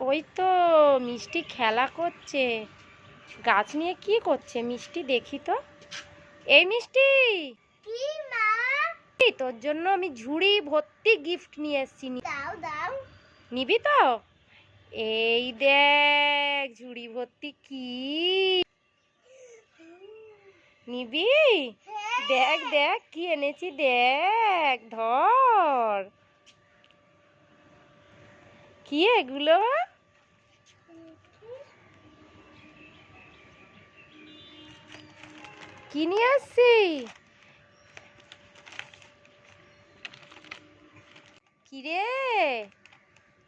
ওই তো মিষ্টি খেলা করছে। গাছ নিয়ে কি করছে? মিষ্টি দেখি তো। এই মিষ্টি! কি মা? এই তোর জন্য আমি ঝুড়ি ভর্তি গিফট নিয়ে এসেছি। দাও দাও। নিবি তো? এই দেখ ঝুড়ি ভর্তি কি? নিবি? দেখ দেখ কি এনেছি দেখ ধর। কি এগুলো? কি নিয়ে আসছি? কিরে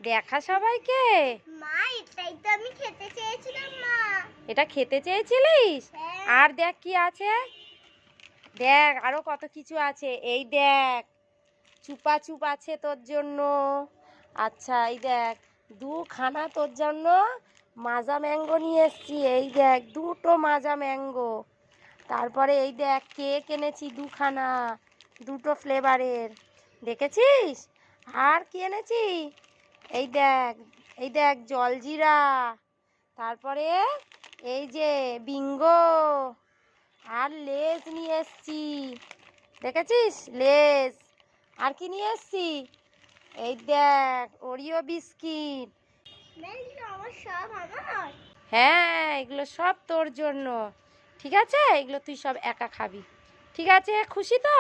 দেখা সবাইকে? মা এটাই তো আমি খেতে চেয়েছিলাম মা। এটা খেতে চেয়েছিলিস? হ্যাঁ। আর দেখ কি আছে। দেখ আরও কত কিছু আছে। এই দেখ চুপা চুপ আছে তোর জন্য। আচ্ছা এই দেখ, দুখানা তোর জন্য মাজা ম্যাঙ্গো নিয়ে এসছি। এই দেখ, দুটো মাজা ম্যাঙ্গো। তারপরে এই দেখ, কেক এনেছি দুখানা, দুটো ফ্লেভারের। দেখেছিস? আর কি এনেছি? এই দেখ এই দেখ, জলজিরা। তারপরে এই যে বিঙ্গো। আর লেজ নিয়ে এসছি। দেখেছিস? লেজ। আর কি নিয়ে এসছি? এই দেখ ওরিও বিস্কিট। সব হ্যাঁ এগুলো সব তোর জন্য। ঠিক আছে? এগুলো তুই সব একা খাবি। ঠিক আছে? খুশি তো?